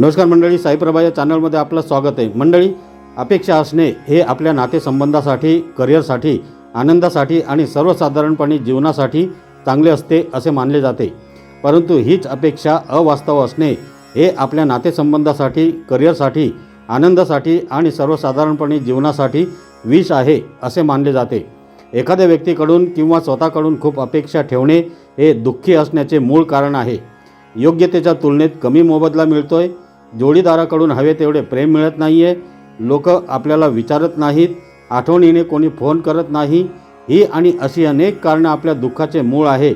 नमस्कार मंडळी साईप्रभा या चॅनलमध्ये आपलं स्वागत आहे. मंडळी अपेक्षा असणे हे आपल्या नातेसंबंधासाठी करिअरसाठी आनंदासाठी आणि सर्वसाधारणपणे जीवनासाठी चांगले असते असे मानले जाते. परंतु हीच अपेक्षा अवास्तव असणे हे आपल्या नातेसंबंधासाठी करिअरसाठी आनंदासाठी आणि सर्वसाधारणपणे जीवनासाठी विष आहे असे मानले जाते. एखाद्या व्यक्तीकडून किंवा स्वतःकडून खूप अपेक्षा ठेवणे हे दुःखी असण्याचे मूळ कारण आहे. योग्यतेच्या तुलनेत कमी मोबदला मिळतोय जोडीदाराकडून हवे तेवढे प्रेम मिळत नाही आहे लोक आपल्याला विचारत नाहीत. आठवणीने कोणी फोन करत नाही. ही आणि अशी अनेक कारणं आपल्या दुःखाचे मूळ आहे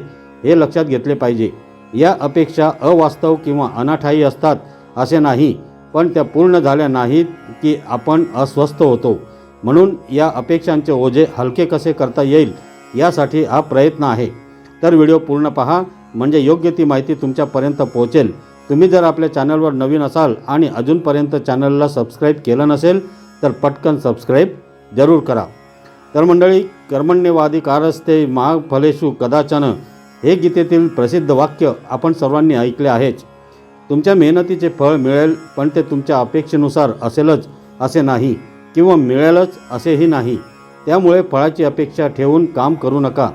हे लक्षात घेतले पाहिजे. या अपेक्षा अवास्तव किंवा अनाठायी असतात असे नाही. पण त्या पूर्ण झाल्या नाहीत की आपण अस्वस्थ होतो. म्हणून या अपेक्षांचे ओझे हलके कसे करता येईल यासाठी हा प्रयत्न आहे. तर व्हिडिओ पूर्ण पहा. म्हणजे योग्य ती माहिती तुमच्यापर्यंत पोहोचेल. तुम्ही जर आपल्या चॅनलवर नवीन असाल आणि अजूनपर्यंत चॅनलला सबस्क्राईब केलं नसेल तर पटकन सबस्क्राईब जरूर करा. तर मंडळी कर्मण्यवादी कारस्ते महाफलेशू कदाचन हे गीतेतील प्रसिद्ध वाक्य आपण सर्वांनी ऐकले आहेच. तुमच्या मेहनतीचे फळ मिळेल पण ते तुमच्या अपेक्षेनुसार असेलच असे नाही किंवा मिळेलच असेही नाही. त्यामुळे फळाची अपेक्षा ठेवून काम करू नका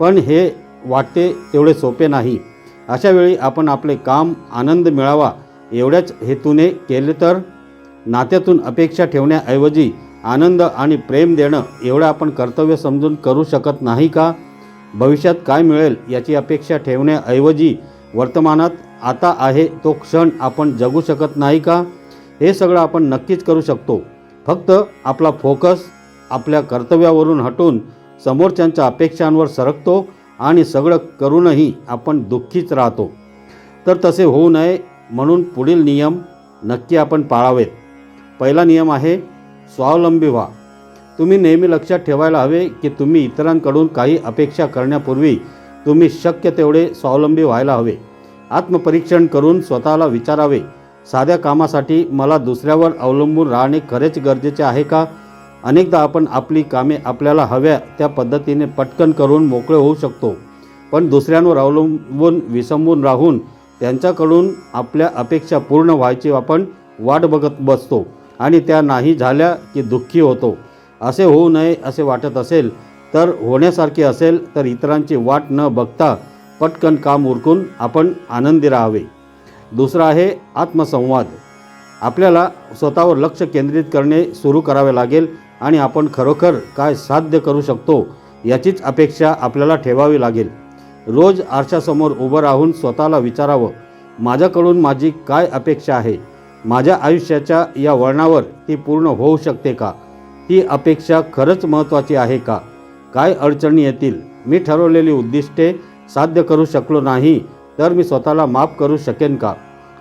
पण हे वाटते तेवढे सोपे नाही. अशा वेळी आपण आपले काम आनंद मिळावा एवढ्याच हेतूने केले तर? नात्यातून अपेक्षा ठेवण्याऐवजी आनंद आणि प्रेम देणं एवढं आपण कर्तव्य समजून करू शकत नाही का? भविष्यात काय मिळेल याची अपेक्षा ठेवण्याऐवजी वर्तमानात आता आहे तो क्षण आपण जगू शकत नाही का? हे सगळं आपण नक्कीच करू शकतो. फक्त आपला फोकस आपल्या कर्तव्यावरून हटून समोरच्यांच्या अपेक्षांवर सरकतो आणि सगळं करूनही आपण दुःखीच राहतो. तर तसे होऊ नये म्हणून पुढील नियम नक्की आपण पाळावेत. पहिला नियम आहे स्वावलंबी व्हा. तुम्ही नेहमी लक्षात ठेवायला हवे की तुम्ही इतरांकडून काही अपेक्षा करण्यापूर्वी तुम्ही शक्य तेवढे स्वावलंबी व्हायला हवे. आत्मपरीक्षण करून स्वतःला विचारावे. साध्या कामासाठी मला दुसऱ्यावर अवलंबून राहणे खरेच गरजेचे आहे का? अनेकदा आपण आपली कामे आपल्याला हव्या त्या पद्धतीने पटकन करून मोकळे होऊ शकतो. पण दुसऱ्यांवर अवलंबून विसंबून राहून त्यांच्याकडून आपल्या अपेक्षा पूर्ण व्हायची आपण वाट बघत बसतो आणि त्या नाही झाल्या की दुःखी होतो. असे होऊ नये असे वाटत असेल तर होण्यासारखे असेल तर इतरांची वाट न बघता पटकन काम उरकून आपण आनंदी राहावे. दुसरं आहे आत्मसंवाद. आपल्याला स्वतःवर लक्ष केंद्रित करणे सुरू करावे लागेल. आणि आपण खरोखर काय साध्य करू शकतो याचीच अपेक्षा आपल्याला ठेवावी लागेल. रोज आरशासमोर उभं राहून स्वतःला विचारावं माझ्याकडून माझी काय अपेक्षा आहे? माझ्या आयुष्याच्या या वळणावर ती पूर्ण होऊ शकते का? ती अपेक्षा खरंच महत्त्वाची आहे का? काय अडचणी येतील? मी ठरवलेली उद्दिष्टे साध्य करू शकलो नाही तर मी स्वतःला माफ करू शकेन का?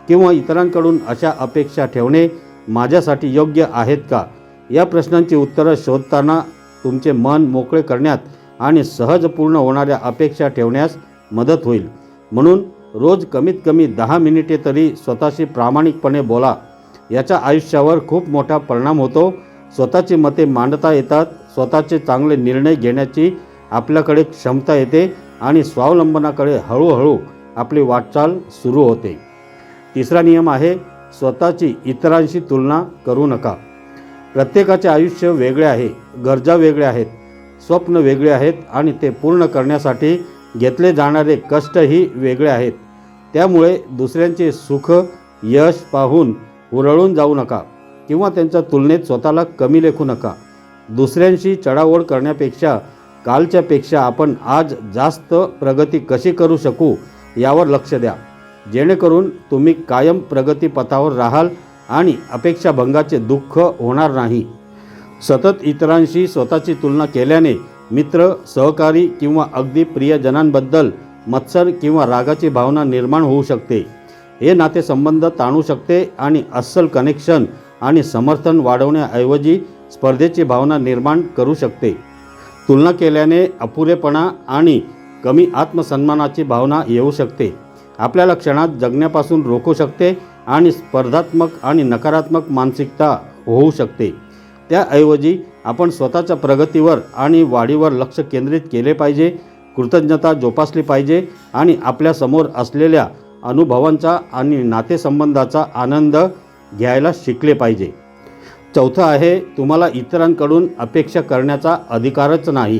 किंवा इतरांकडून अशा अपेक्षा ठेवणे माझ्यासाठी योग्य आहेत का? या प्रश्नांची उत्तरं शोधताना तुमचे मन मोकळे करण्यात आणि सहज पूर्ण होणाऱ्या अपेक्षा ठेवण्यास मदत होईल. म्हणून रोज कमीत कमी दहा मिनिटे तरी स्वतःशी प्रामाणिकपणे बोला. याच्या आयुष्यावर खूप मोठा परिणाम होतो. स्वतःची मते मांडता येतात. स्वतःचे चांगले निर्णय घेण्याची आपल्याकडे क्षमता येते आणि स्वावलंबनाकडे हळूहळू आपली वाटचाल सुरू होते. तिसरा नियम आहे स्वतःची इतरांशी तुलना करू नका. प्रत्येकाचे आयुष्य वेगळे आहे गरजा वेगळ्या आहेत स्वप्न वेगळे आहेत आणि ते पूर्ण करण्यासाठी घेतले जाणारे कष्टही वेगळे आहेत. त्यामुळे दुसऱ्यांचे सुख यश पाहून हुरळून जाऊ नका किंवा त्यांच्या तुलनेत स्वतःला कमी लेखू नका. दुसऱ्यांशी चढाओढ करण्यापेक्षा कालच्यापेक्षा आपण आज जास्त प्रगती कशी करू शकू यावर लक्ष द्या. जेणेकरून तुम्ही कायम प्रगतीपथावर राहाल आणि अपेक्षाभंगाचे दुःख होणार नाही. सतत इतरांशी स्वतःची तुलना केल्याने मित्र सहकारी किंवा अगदी प्रियजनांबद्दल मत्सर किंवा रागाची भावना निर्माण होऊ शकते. हे नातेसंबंध ताणू शकते आणि अस्सल कनेक्शन आणि समर्थन वाढवण्याऐवजी स्पर्धेची भावना निर्माण करू शकते. तुलना केल्याने अपुरेपणा आणि कमी आत्मसन्मानाची भावना येऊ शकते. आपल्याला क्षणात जगण्यापासून रोखू शकते आणि स्पर्धात्मक आणि नकारात्मक मानसिकता होऊ शकते. त्याऐवजी आपण स्वतःच्या प्रगतीवर आणि वाढीवर लक्ष केंद्रित केले पाहिजे कृतज्ञता जोपासली पाहिजे आणि आपल्यासमोर असलेल्या अनुभवांचा आणि नातेसंबंधाचा आनंद घ्यायला शिकले पाहिजे. चौथं आहे तुम्हाला इतरांकडून अपेक्षा करण्याचा अधिकारच नाही.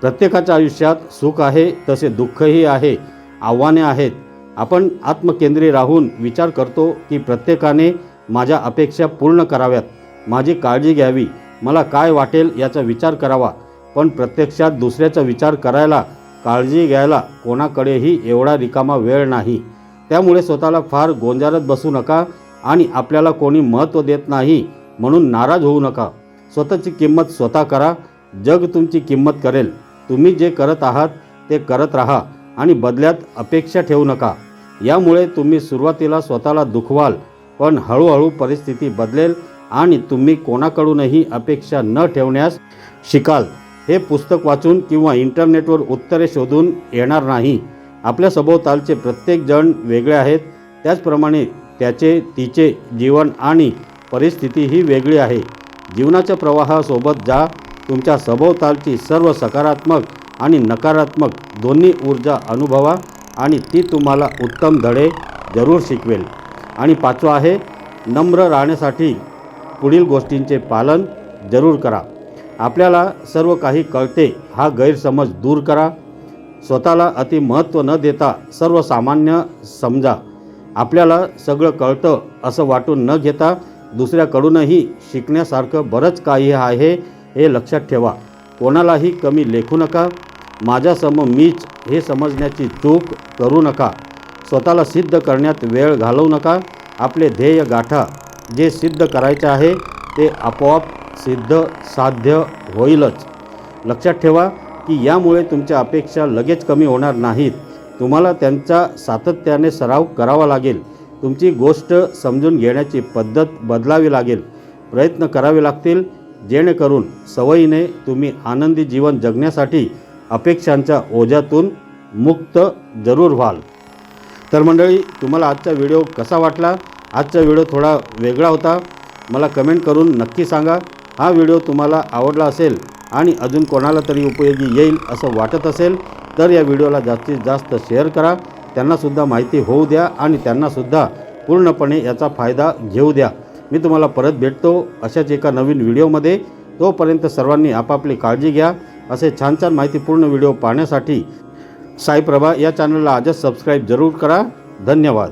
प्रत्येकाच्या आयुष्यात सुख आहे तसे दुःखही आहे आव्हाने आहेत. आपण आत्मकेंद्री राहून विचार करतो की प्रत्येकाने माझ्या अपेक्षा पूर्ण कराव्यात. माझी काळजी घ्यावी. मला काय वाटेल याचा विचार करावा. पण प्रत्यक्षात दुसऱ्याचा विचार करायला काळजी घ्यायला कोणाकडेही एवढा रिकामा वेळ नाही. त्यामुळे स्वतःला फार गोंजारत बसू नका आणि आपल्याला कोणी महत्त्व देत नाही म्हणून नाराज होऊ नका. स्वतःची किंमत स्वतः करा. जग तुमची किंमत करेल. तुम्ही जे करत आहात ते करत राहा. आणि बदल्यात अपेक्षा ठेवू नका. यामुळे तुम्ही सुरुवातीला स्वतःला दुखवाल पण हळूहळू परिस्थिती बदलेल आणि तुम्ही कोणाकडूनही अपेक्षा न ठेवण्यास शिकाल. हे पुस्तक वाचून किंवा इंटरनेटवर उत्तरे शोधून येणार नाही. आपल्या सभोवतालचे प्रत्येक जण वेगळे आहेत. त्याचप्रमाणे त्याचे तिचे जीवन आणि परिस्थिती ही वेगळी आहे. जीवनाच्या प्रवाहासोबत जा. तुमच्या सभोवतालची सर्व सकारात्मक आणि नकारात्मक दोन्ही ऊर्जा अनुभवा आणि ती तुम्हाला उत्तम धडे जरूर शिकवेल. आणि पाचवं आहे नम्र राहण्यासाठी पुढील गोष्टींचे पालन जरूर करा. आपल्याला सर्व काही कळते हा गैरसमज दूर करा. स्वतःला अति महत्त्व न देता सर्वसामान्य समजा. आपल्याला सगळं कळतं असं वाटून न घेता दुसऱ्याकडूनही शिकण्यासारखं बरंच काही आहे हे लक्षात ठेवा. कोणालाही कमी लेखू नका. माझ्यासम मीच हे समजण्याची चूक करू नका. स्वतःला सिद्ध करण्यात वेळ घालवू नका. आपले ध्येय गाठा. जे सिद्ध करायचे आहे ते आपोआप सिद्ध साध्य होईलच. लक्षात ठेवा की यामुळे तुमच्या अपेक्षा लगेच कमी होणार नाहीत. तुम्हाला त्यांचा सातत्याने सराव करावा लागेल. तुमची गोष्ट समजून घेण्याची पद्धत बदलावी लागेल. प्रयत्न करावे लागतील. जेणेकरून सवयीने तुम्ही आनंदी जीवन जगण्यासाठी अपेक्षांच्या ओझ्यातून मुक्त जरूर व्हाल. तर मंडळी तुम्हाला आजचा व्हिडिओ कसा वाटला? आजचा व्हिडिओ थोडा वेगळा होता. मला कमेंट करून नक्की सांगा. हा व्हिडिओ तुम्हाला आवडला असेल आणि अजून कोणाला तरी उपयोगी येईल असं वाटत असेल तर या व्हिडिओला जास्तीत जास्त शेअर करा. त्यांनासुद्धा माहिती होऊ द्या आणि त्यांनासुद्धा पूर्णपणे याचा फायदा घेऊ द्या. मी तुम्हाला परत भेटतो अशाच एका नवीन व्हिडिओमध्ये. तोपर्यंत सर्वांनी आपापली काळजी घ्या. असे छान छान माहितीपूर्ण व्हिडिओ पाहण्यासाठी साईप्रभा या चॅनलला आजच सबस्क्राईब जरूर करा. धन्यवाद.